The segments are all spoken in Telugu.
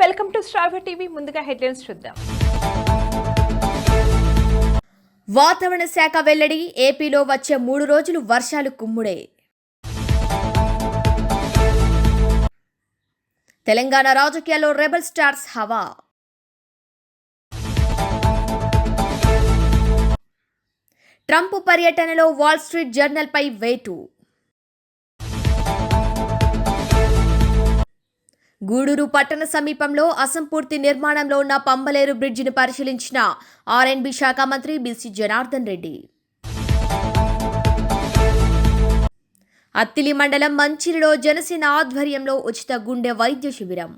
Welcome to Star TV. ముందుగా హెడ్లైన్స్ చూద్దాం. వాతావరణ శాఖ వెల్లడి ఏపీలో వచ్చే మూడు రోజులు వర్షాలు కుమ్ముడే. తెలంగాణ రాజకీయాల్లో రెబల్ స్టార్స్ హవా. ట్రంప్ పర్యటనలో వాల్ స్ట్రీట్ జర్నల్పై వేటు. గూడూరు పట్టణ సమీపంలో అసంపూర్తి నిర్మాణంలో ఉన్న పంబలేరు బ్రిడ్జిని పరిశీలించిన ఆర్ఎన్బి శాఖ మంత్రి బీసీ జనార్దన్ రెడ్డి. అత్తిలి మండలం మంచిరిలో జనసేన ఆధ్వర్యంలో ఉచిత గుండె వైద్య శిబిరం.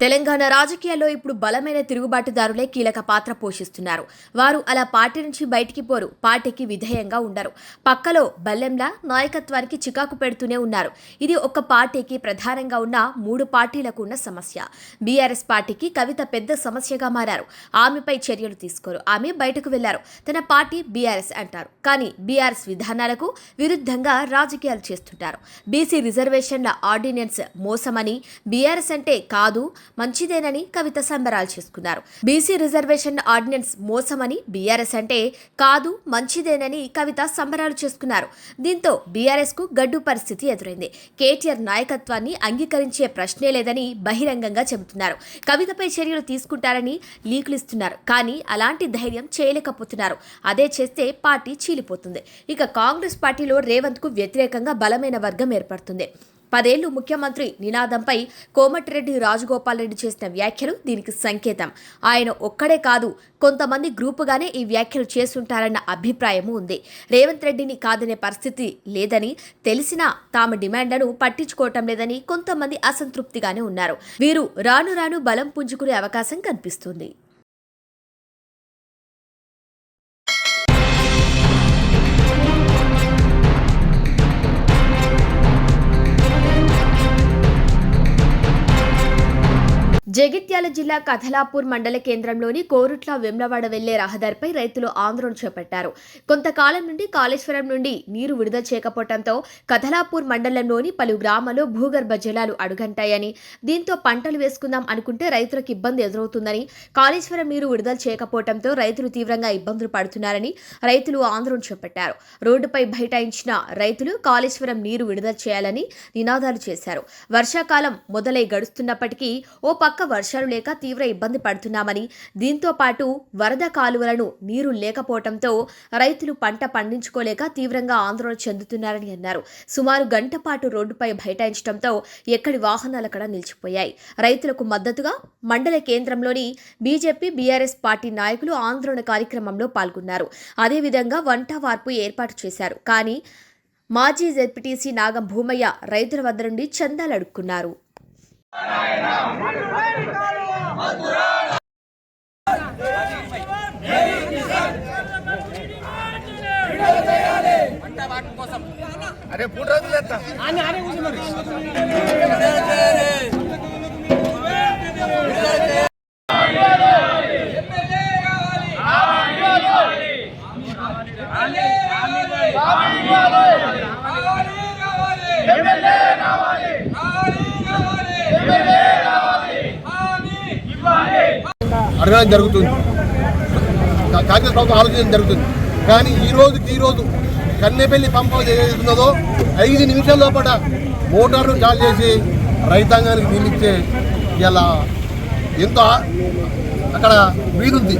తెలంగాణ రాజకీయాల్లో ఇప్పుడు బలమైన తిరుగుబాటుదారులే కీలక పాత్ర పోషిస్తున్నారు. వారు అలా పార్టీ నుంచి బయటికి పోరు పార్టీకి విధేయంగా ఉండరు. పక్కలో బల్లెంలా నాయకత్వానికి చికాకు పెడుతూనే ఉన్నారు. ఇది ఒక పార్టీకి ప్రధానంగా ఉన్న మూడు పార్టీలకు ఉన్న సమస్య. బీఆర్ఎస్ పార్టీకి కవిత పెద్ద సమస్యగా మారారు. ఆమెపై చర్యలు తీసుకోరు. ఆమె బయటకు వెళ్ళారు. తన పార్టీ బీఆర్ఎస్ అంటారు. కానీ బీఆర్ఎస్ విధానాలకు విరుద్ధంగా రాజకీయాలు చేస్తుంటారు. బీసీ రిజర్వేషన్ల ఆర్డినెన్స్ మోసమని బీఆర్ఎస్ అంటే కాదు మంచిదేనని కవిత సంబరాలు చేసుకున్నారు. బీసీ రిజర్వేషన్ ఆర్డినెన్స్ మోసమని బీఆర్ఎస్ అంటే కాదు మంచిదేనని కవిత సంబరాలు చేసుకున్నారు. దీంతో బీఆర్ఎస్కు గడ్డు పరిస్థితి ఎదురైంది. కేటీఆర్ నాయకత్వాన్ని అంగీకరించే ప్రశ్నే లేదని బహిరంగంగా చెబుతున్నారు. కవితపై చర్యలు తీసుకుంటారని లీకులు ఇస్తున్నారు. కానీ అలాంటి ధైర్యం చేయలేకపోతున్నారు. అదే చేస్తే పార్టీ చీలిపోతుంది. ఇక కాంగ్రెస్ పార్టీలో రేవంత్కు వ్యతిరేకంగా బలమైన వర్గం ఏర్పడుతుంది. పదేళ్ళు ముఖ్యమంత్రి నినాదంపై కోమటిరెడ్డి రాజగోపాల్ రెడ్డి చేసిన వ్యాఖ్యలు దీనికి సంకేతం. ఆయన ఒక్కడే కాదు కొంతమంది గ్రూపుగానే ఈ వ్యాఖ్యలు చేస్తుంటారన్న అభిప్రాయము ఉంది. రేవంత్ రెడ్డిని కాదనే పరిస్థితి లేదని తెలిసినా తాము డిమాండ్లను పట్టించుకోవటం లేదని కొంతమంది అసంతృప్తిగానే ఉన్నారు. వీరు రాను రాను బలం పుంజుకునే అవకాశం కనిపిస్తుంది. జగిత్యాల జిల్లా కథలాపూర్ మండల కేంద్రంలోని కోరుట్ల వెమ్లవాడ వెళ్ళే రహదారిపై రైతులు ఆందోళన చేపట్టారు. కొంతకాలం నుండి కాళేశ్వరం నుండి నీరు విడుదల చేయకపోవడంతో కథలాపూర్ మండలంలోని పలు గ్రామాల్లో భూగర్భ జలాలు అడుగంటాయని దీంతో పంటలు వేసుకుందాం అనుకుంటే రైతులకు ఇబ్బంది ఎదురవుతుందని కాళేశ్వరం నీరు విడుదల చేయకపోవడంతో రైతులు తీవ్రంగా ఇబ్బందులు పడుతున్నారని రైతులు ఆందోళన చేపట్టారు. రోడ్డుపై బైఠాయించిన రైతులు కాళేశ్వరం నీరు విడుదల చేయాలని నినాదాలు చేశారు. వర్షాకాలం మొదలై గడుస్తున్నప్పటికీ ఓ పక్క వర్షాలు లేక తీవ్ర ఇబ్బంది పడుతున్నామని దీంతో పాటు వరద కాలువలను నీరు లేకపోవడంతో రైతులు పంట పండించుకోలేక తీవ్రంగా ఆందోళన చెందుతున్నారని అన్నారు. సుమారు గంట పాటు రోడ్డుపై బైఠాయించడంతో ఎక్కడి వాహనాలు అక్కడ నిలిచిపోయాయి. రైతులకు మద్దతుగా మండల కేంద్రంలోని బీజేపీ బీఆర్ఎస్ పార్టీ నాయకులు ఆందోళన కార్యక్రమంలో పాల్గొన్నారు. అదేవిధంగా వంట వార్పు ఏర్పాటు చేశారు. కానీ మాజీ జెడ్పీటీసీ నాగం భూమయ్య రైతుల వద్ద నుండి చందాలు అడుక్కున్నారు. అరే మూడు రోజులు ఎత్తా అడగడం జరుగుతుంది. కాంగ్రెస్ ప్రభుత్వం ఆలోచించడం జరుగుతుంది. కానీ ఈ రోజుకి ఈ రోజు కన్నెపల్లి పంప ఏదైతున్నదో ఐదు నిమిషాల లోపల మోటార్ను చాలు చేసి రైతాంగానికి నిలిచే ఇలా ఎంతో అక్కడ వీలుంది.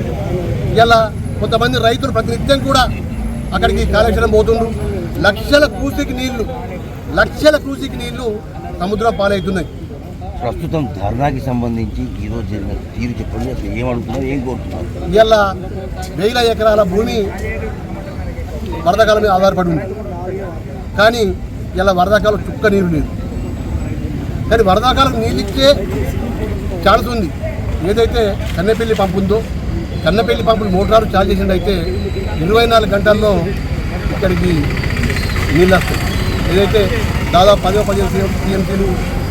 ఇలా కొంతమంది రైతులు ప్రతినిత్యం కూడా అక్కడికి కాళేశ్వరం పోతుండ్రు. లక్షల కూసికి నీళ్ళు లక్షల కూసికి నీళ్ళు సముద్రం పాలవుతున్నాయి. ప్రస్తుతం ధర్నాకి సంబంధించి ఈరోజు జరిగిన తీరు చెప్పండి అసలు ఏమనుకున్నారు ఏం కోరుతున్నారు ఇవాళ వేల ఎకరాల భూమి వరదకాలమే మీద ఆధారపడి ఉంది కానీ ఇలా వరదాకాలం చుక్క నీరు లేదు కానీ వరదాకాలం నీళ్ళు ఇచ్చే ఛాన్స్ ఉంది ఏదైతే కన్నెపల్లి పంపు ఉందో కన్నెపల్లి పంపులు మోటారు ఛార్జ్ చేసింది అయితే ఇరవై నాలుగు గంటల్లో ఇక్కడికి నీళ్ళు వస్తాయి ఏదైతే దాదాపు పదో పదిహేను టీఎంసీలు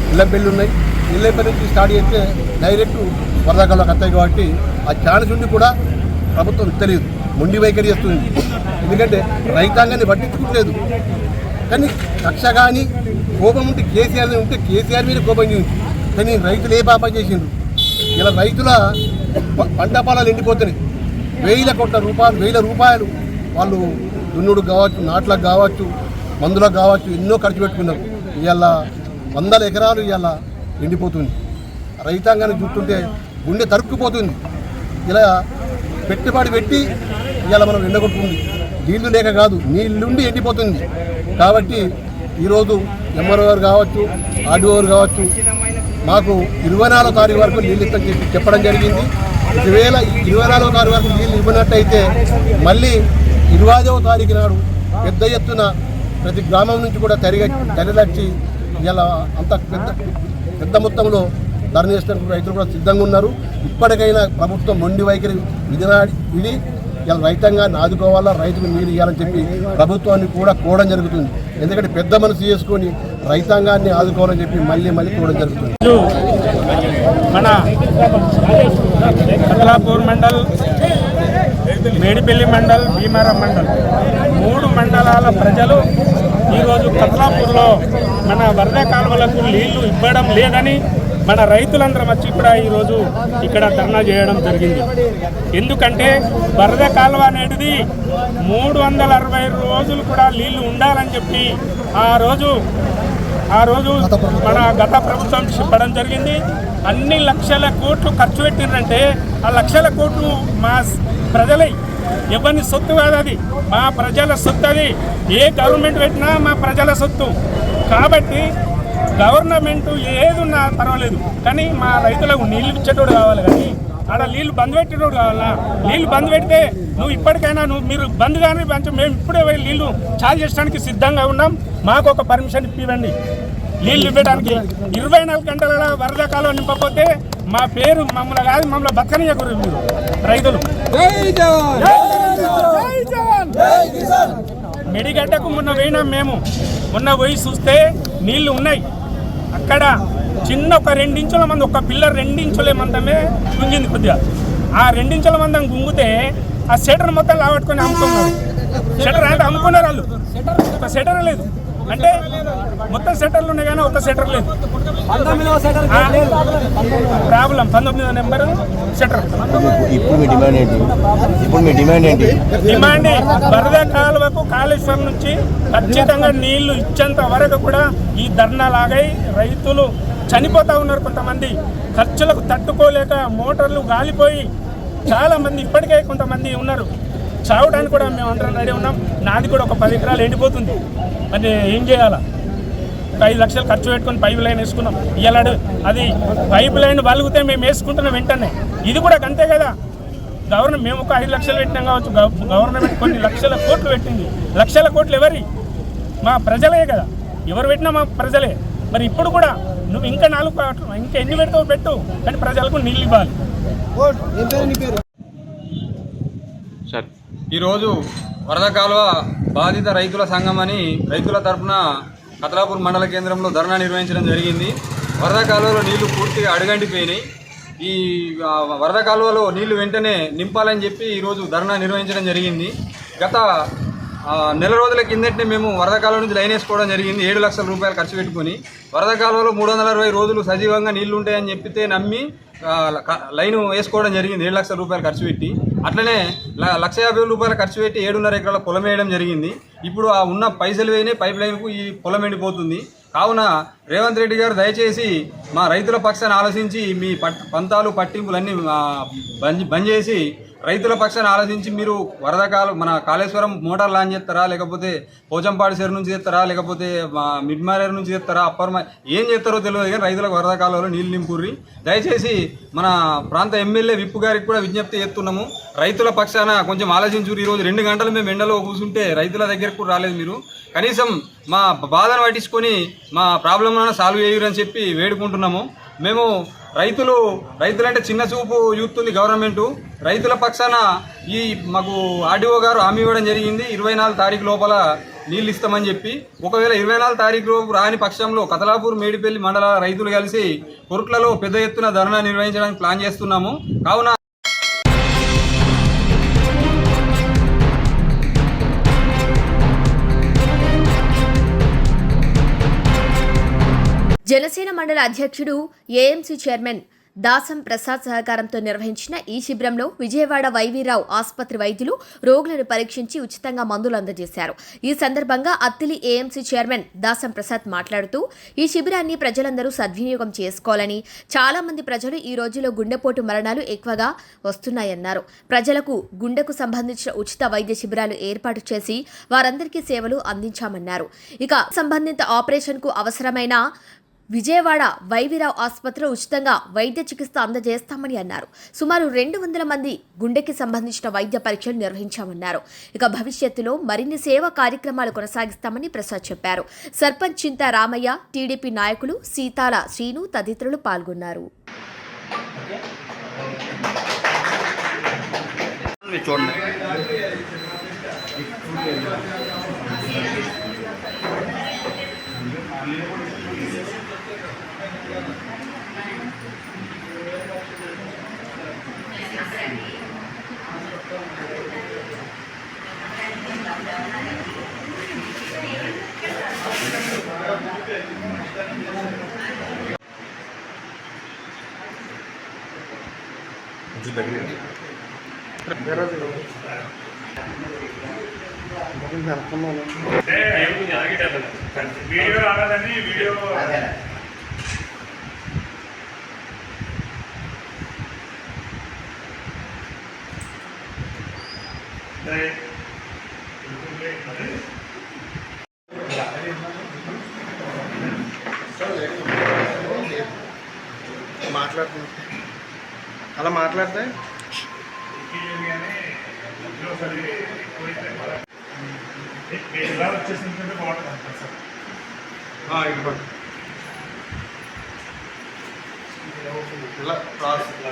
ఇళ్ళంపల్లి ఉన్నాయి ఇళ్ళపై నుంచి స్టార్ట్ చేస్తే డైరెక్ట్ వరదాకాలకు వస్తాయి కాబట్టి ఆ ఛాన్స్ ఉండి కూడా ప్రభుత్వం తెలియదు. మొండి వైఖరి చేస్తుంది. ఎందుకంటే రైతాంగాన్ని పట్టించుకోలేదు కానీ కక్ష కానీ కోపం ఉంటే కేసీఆర్ ఉంటే కేసీఆర్ మీద కోపం చూపించి కానీ రైతులు ఏ పాపం చేసిండ్రు? ఇలా రైతుల పంట పొలాలు ఎండిపోతున్నాయి. వేల కోట్ల రూపాయలు వేల రూపాయలు వాళ్ళు దున్నుడు కావచ్చు నాట్లకు కావచ్చు మందులకు కావచ్చు ఎన్నో ఖర్చు పెట్టుకున్నారు. ఇవాళ వందల ఎకరాలు ఇవాళ ఎండిపోతుంది రైతాంగాన్ని చూస్తుంటే గుండె తరుక్కుపోతుంది. ఇలా పెట్టుబడి పెట్టి ఇలా మనం ఎండగొట్టుకుంది. నీళ్ళు లేక కాదు నీళ్ళుండి ఎండిపోతుంది. కాబట్టి ఈరోజు ఎంఆర్ఓ గారు కావచ్చు ఆర్డీఓ గారు కావచ్చు మాకు ఇరవై నాలుగో తారీఖు వరకు నీళ్ళు ఇస్తామని చెప్పి చెప్పడం జరిగింది. ఒకవేళ ఇరవై నాలుగో తారీఖు వరకు నీళ్ళు ఇవ్వనట్టయితే మళ్ళీ ఇరవై ఐదవ తారీఖు నాడు పెద్ద ఎత్తున ప్రతి గ్రామం నుంచి కూడా తరిగ తరలిచ్చి ఇలా అంత పెద్ద పెద్ద మొత్తంలో ధరణ చేసినటువంటి రైతులు కూడా సిద్ధంగా ఉన్నారు. ఇప్పటికైనా ప్రభుత్వం మొండి వైఖరి విధినాడి ఇది ఇలా రైతాంగాన్ని ఆదుకోవాలా రైతుకు నీరు ఇవ్వాలని చెప్పి ప్రభుత్వాన్ని కూడా కోవడం జరుగుతుంది. ఎందుకంటే పెద్ద మనసు చేసుకొని రైతాంగాన్ని ఆదుకోవాలని చెప్పి మళ్ళీ మళ్ళీ కోవడం జరుగుతుంది. మన కతలాపూర్ మండల్ మేడిపల్లి మండల్ భీమారం మండల్. మూడు మండలాల ప్రజలు ఈరోజు కతలాపూర్లో మన వరద కాలువలకు నీళ్ళు ఇవ్వడం లేదని మన రైతులందరం వచ్చి కూడా ఈరోజు ఇక్కడ ధర్నా చేయడం జరిగింది. ఎందుకంటే వరద కాలువ అనేది మూడు వందల అరవై రోజులు కూడా నీళ్ళు ఉండాలని చెప్పి ఆ రోజు ఆ రోజు మన గత ప్రభుత్వం చెప్పడం జరిగింది. అన్ని లక్షల కోట్లు ఖర్చు పెట్టిందంటే ఆ లక్షల కోట్లు మా ప్రజలై ఎవరిని సొత్తు కాదు అది. మా ప్రజల సొత్తు అది. ఏ గవర్నమెంట్ పెట్టినా మా ప్రజల సొత్తు. కాబట్టి గవర్నమెంట్ ఉన్నా పర్వాలేదు. కానీ మా రైతులకు నీళ్ళు ఇచ్చేటోడు కావాలి కానీ ఆడ నీళ్ళు బంద్ పెట్టేటోడు కావాలా? నీళ్ళు బంద్ పెడితే నువ్వు ఇప్పటికైనా నువ్వు మీరు బంద్ కానీ మేము ఇప్పుడే పోయి నీళ్ళు చాలు చేయడానికి సిద్ధంగా ఉన్నాం. మాకు ఒక పర్మిషన్ ఇప్పివ్వండి. నీళ్ళు ఇవ్వడానికి ఇరవై నాలుగు గంటల వరద కాలం నింపకపోతే మా పేరు మమ్మల్ని కాదు మమ్మల్ని బతకనియకూరు మీరు రైతులు. మెడిగడ్డకు మొన్న పోయినాం మేము. మొన్న పోయి చూస్తే నీళ్ళు ఉన్నాయి. అక్కడ చిన్న ఒక రెండించుల మంది ఒక పిల్లర్ రెండించుల మందమే గుంజింది కొద్దిగా. ఆ రెండించుల మందం గుంగితే ఆ షెటర్ మొత్తం లావట్టుకొని అమ్ముకున్నారు సెటర్ అంటే అమ్ముకున్నారు వాళ్ళు. ఒక సెటర్ లేదు. అంటే మొత్తం షెటర్లు ఉన్నాయి కానీ ఒక షెటర్ లేదు. ప్రాబ్లం. పంతొమ్మిదో నెంబర్ ఇప్పుడు మీ డిమాండ్ ఏంటి? ఇప్పుడు మీ డిమాండ్ ఏంటి? డిమాండ్ వరద కాలువకు కాళేశ్వరం నుంచి ఖచ్చితంగా నీళ్ళు ఇచ్చేంత వరకు కూడా ఈ ధర్నా లాగై రైతులు చనిపోతా ఉన్నారు కొంతమంది. ఖర్చులకు తట్టుకోలేక మోటార్లు గాలిపోయి చాలా మంది ఇప్పటికే కొంతమంది ఉన్నారు. చావడానికి కూడా మేము అందరం రెడీ ఉన్నాం. నాది కూడా ఒక పది ఎకరాలు ఎండిపోతుంది. మరి ఏం చేయాలా? ఒక ఐదు లక్షలు ఖర్చు పెట్టుకొని పైప్ లైన్ వేసుకున్నాం. ఇలాడు అది పైప్ లైన్ వలుగుతే మేము వేసుకుంటున్నాం వెంటనే. ఇది కూడా అంతే కదా. గవర్నమెంట్ మేము ఒక ఐదు లక్షలు పెట్టినాం కావచ్చు. గవర్నమెంట్ కొన్ని లక్షల కోట్లు పెట్టింది. లక్షల కోట్లు ఎవరి? మా ప్రజలే కదా. ఎవరు పెట్టినా మా ప్రజలే. మరి ఇప్పుడు కూడా నువ్వు ఇంకా నాలుగు ఇంకా ఎన్ని పెడతావు పెట్టు. కానీ ప్రజలకు నీళ్ళు ఇవ్వాలి. ఈరోజు వరద కాలువ బాధిత రైతుల సంఘం అని రైతుల తరపున కతలాపూర్ మండల కేంద్రంలో ధర్నా నిర్వహించడం జరిగింది. వరద కాలువలో నీళ్ళు పూర్తిగా అడుగంటిపోయినాయి. ఈ వరద కాలువలో నీళ్ళు వెంటనే నింపాలని చెప్పి ఈరోజు ధర్నా నిర్వహించడం జరిగింది. గత నెల రోజుల కిందటనే మేము వరద కాలువ నుంచి లైన్ వేసుకోవడం జరిగింది. ఏడు లక్షల రూపాయలు ఖర్చు పెట్టుకుని. వరద కాలువలో మూడు వందల అరవై రోజులు సజీవంగా నీళ్ళు ఉంటాయని చెప్పితే నమ్మి లైను లైన్ వేసుకోవడం జరిగింది. ఏడు లక్షల రూపాయలు ఖర్చు పెట్టి. అట్లనే ల- లక్ష యాభై రూపాయలు ఖర్చు పెట్టి ఏడున్నర ఎకరాల పొలం వేయడం జరిగింది. ఇప్పుడు ఆ ఉన్న పైసలు వేయనే పైప్ లైన్కు ఈ పొలం ఎండిపోతుంది. కావున రేవంత్ రెడ్డి గారు దయచేసి మా రైతుల పక్షాన్ని ఆలోచించి మీ పట్ పంతాలు పట్టింపులన్నీ బంజ్ బంద్ బంద్ చేసి రైతుల పక్షాన్ని ఆలోచించి మీరు వరద కాలు మన కాళేశ్వరం మోటార్ లాంచ్ చేస్తారా? లేకపోతే పోచంపాడు చెరు నుంచి చేస్తారా? లేకపోతే మా నుంచి చేస్తారా? అప్పర్ ఏం చేస్తారో తెలియదు కానీ రైతులకు వరద కాలంలో నీళ్ళు నింపుర్రి. దయచేసి మన ప్రాంత ఎమ్మెల్యే విప్పు గారికి కూడా విజ్ఞప్తి చేస్తున్నాము. రైతుల పక్షాన కొంచెం ఆలోచించురు ఈరోజు రెండు గంటలు మేము ఎండలో కూర్చుంటే రైతుల దగ్గరకు కూడా రాలేదు మీరు. కనీసం మా బాధను పట్టించుకొని మా ప్రాబ్లమ్ సాల్వ్ చేయరని చెప్పి వేడుకుంటున్నాము. మేము రైతులు రైతులంటే చిన్న చూపు చూస్తుంది గవర్నమెంట్. రైతుల పక్షాన ఈ మాకు ఆర్డీఓ గారు హామీ ఇవ్వడం జరిగింది. ఇరవై నాలుగు తారీఖు లోపల నీళ్ళు ఇస్తామని చెప్పి. ఒకవేళ ఇరవై నాలుగు తారీఖు లోపు రాని పక్షంలో కతలాపూర్ మేడిపల్లి మండల రైతులు కలిసి కొరుట్లలో పెద్ద ఎత్తున ధర్నా నిర్వహించడానికి ప్లాన్ చేస్తున్నాము. కావున జనసేన మండల అధ్యక్షుడు ఏఎంసీ చైర్మన్ దాసం ప్రసాద్ సహకారంతో నిర్వహించిన ఈ శిబిరంలో విజయవాడ వైవీరావు ఆసుపత్రి వైద్యులు రోగులను పరీక్షించి ఉచితంగా మందులు అందజేశారు. ఈ సందర్భంగా అత్తిలి ఏఎంసీ చైర్మన్ దాసం ప్రసాద్ మాట్లాడుతూ ఈ శిబిరాన్ని ప్రజలందరూ సద్వినియోగం చేసుకోవాలని చాలా మంది ప్రజలు ఈ రోజులో గుండెపోటు మరణాలు ఎక్కువగా వస్తున్నాయన్నారు. ప్రజలకు గుండెకు సంబంధించిన ఉచిత వైద్య శిబిరాలు ఏర్పాటు చేసి వారందరికీ సేవలు అందించామన్నారు. ఇక సంబంధిత ఆపరేషన్కు అవసరమైన విజయవాడ వైవిరావు ఆసుపత్రిలో ఉచితంగా వైద్య చికిత్స అందజేస్తామని అన్నారు. సుమారు రెండు వందల మంది గుండెకి సంబంధించిన వైద్య పరీక్షలు నిర్వహించామన్నారు. ఇక భవిష్యత్తులో మరిన్ని సేవా కార్యక్రమాలు కొనసాగిస్తామని ప్రసాద్ చెప్పారు. సర్పంచ్ చింత రామయ్య టీడీపీ నాయకులు సీతాల శ్రీను తదితరులు పాల్గొన్నారు. చూడండి. మాట్లాడుతున్నా అలా మాట్లాడితే ఇలా వచ్చేసిందంటే బాగుంటుంది సార్ ఇవ్వండి ఇలా క్రాస్ అదే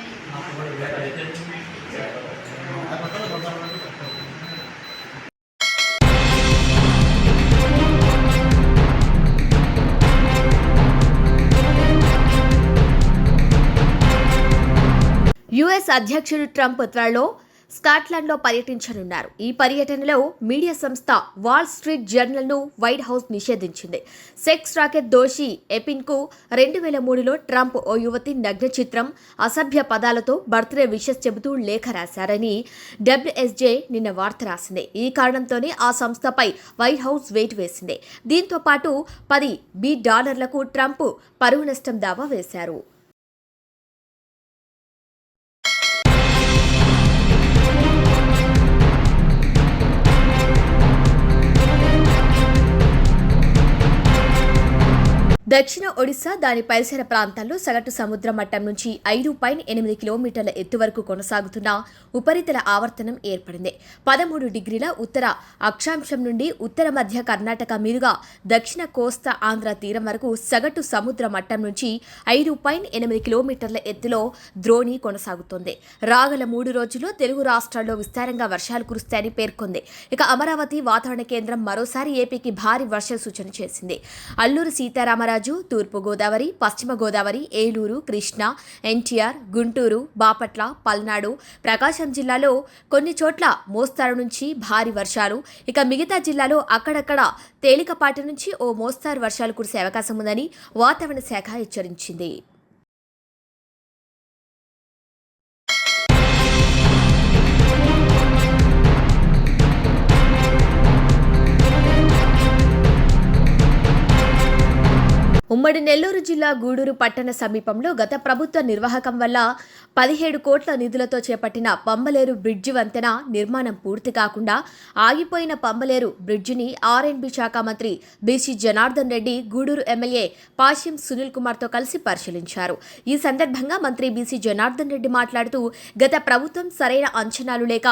యుఎస్ అధ్యక్షుడు ట్రంప్ త్వరలో స్కాట్లాండ్లో పర్యటించనున్నారు. ఈ పర్యటనలో మీడియా సంస్థ వాల్ స్ట్రీట్ జర్నల్ను వైట్ హౌస్ నిషేధించింది. సెక్స్ రాకెట్ దోషి ఎపిన్కు రెండు వేల మూడులో ట్రంప్ ఓ యువతి నగ్న చిత్రం అసభ్య పదాలతో బర్త్డే విషెస్ చెబుతూ లేఖ రాశారని డబ్ల్యూఎస్జే నిన్న వార్త రాసింది. ఈ కారణంతోనే ఆ సంస్థపై వైట్ హౌస్ వేటు వేసింది. దీంతో పాటు పది బి డాలర్లకు ట్రంప్ పరువు నష్టం దావా వేశారు. దక్షిణ ఒడిశా దాని పరిసర ప్రాంతాల్లో సగటు సముద్ర మట్టం నుంచి ఐదు పాయింట్ ఎనిమిది కిలోమీటర్ల ఎత్తు వరకు కొనసాగుతున్న ఉపరితల ఆవర్తనం ఏర్పడింది. పదమూడు డిగ్రీల ఉత్తర అక్షాంశం నుండి ఉత్తర మధ్య కర్ణాటక మీదుగా దక్షిణ కోస్తా ఆంధ్ర తీరం వరకు సగటు సముద్ర మట్టం నుంచి ఐదు పాయింట్ ఎనిమిది కిలోమీటర్ల ఎత్తులో ద్రోణి కొనసాగుతోంది. రాగల మూడు రోజుల్లో తెలుగు రాష్ట్రాల్లో విస్తారంగా వర్షాలు కురుస్తాయని పేర్కొంది. ఇక అమరావతి వాతావరణ కేంద్రం మరోసారి ఏపీకి భారీ వర్ష సూచన చేసింది. అల్లూరు సీతారామరాజు తూర్పు తూర్పుగోదావరి పశ్చిమ గోదావరి ఏలూరు కృష్ణా ఎన్టీఆర్ గుంటూరు బాపట్ల పల్నాడు ప్రకాశం జిల్లాలో కొన్ని చోట్ల మోస్తారు నుంచి భారీ వర్షాలు. ఇక మిగతా జిల్లాలో అక్కడక్కడ తేలికపాటి నుంచి ఓ మోస్తారు వర్షాలు కురిసే అవకాశం ఉందని వాతావరణ శాఖ హెచ్చరించింది. ఉమ్మడి నెల్లూరు జిల్లా గూడూరు పట్టణ సమీపంలో గత ప్రభుత్వ నిర్వాహకం వల్ల పదిహేడు కోట్ల నిధులతో చేపట్టిన పంబలేరు బ్రిడ్జి వంతెన నిర్మాణం పూర్తి కాకుండా ఆగిపోయిన పంబలేరు బ్రిడ్జిని ఆర్ఎండ్బి శాఖ మంత్రి బీసీ జనార్దన్ రెడ్డి గూడూరు ఎమ్మెల్యే పాశ్యం సునీల్ కుమార్తో కలిసి పరిశీలించారు. ఈ సందర్భంగా మంత్రి బీసీ జనార్దన్ రెడ్డి మాట్లాడుతూ గత ప్రభుత్వం సరైన అంచనాలు లేక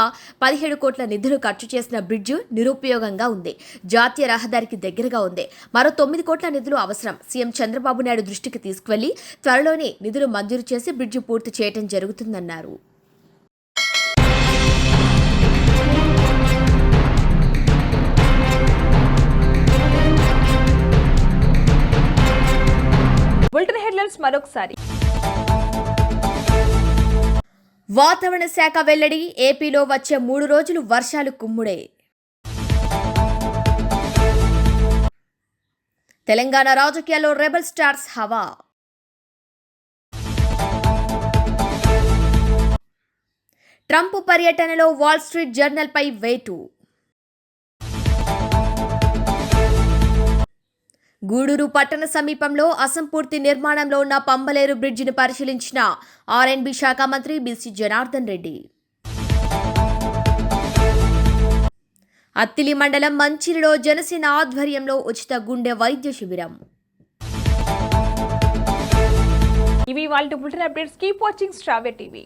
పదిహేడు కోట్ల నిధులు ఖర్చు చేసిన బ్రిడ్జి నిరుపయోగంగా ఉంది. జాతీయ రహదారికి దగ్గరగా ఉంది. మరో తొమ్మిది కోట్ల నిధులు అవసరం. సీఎం చంద్రబాబు నాయుడు దృష్టికి తీసుకువెళ్ళి త్వరలోనే నిధులు మంజూరు చేసి బ్రిడ్జి పూర్తి చేయడం జరుగుతుందన్నారు. బులెటిన్ హెడ్లైన్స్ మరొకసారి. వాతావరణ శాఖ వెల్లడి ఏపీలో వచ్చే మూడు రోజులు వర్షాలు కుమ్ముడే. తెలంగాణ రాజకీయాల్లో రెబల్ స్టార్స్ హవా. ట్రంప్ పర్యటనలో వాల్ స్ట్రీట్ జర్నల్పై వేటు. గూడూరు పట్టణ సమీపంలో అసంపూర్తి నిర్మాణంలో ఉన్న పంబలేరు బ్రిడ్జిని పరిశీలించిన ఆర్ఎన్బి శాఖ మంత్రి బీసీ జనార్దన్ రెడ్డి. అత్తిలి మండలం మంచిరిలో జనసేన ఆధ్వర్యంలో ఉచిత గుండె వైద్య శిబిరం. ఇవి వాళ్ళ bulletin updates. Keep watching Strave TV.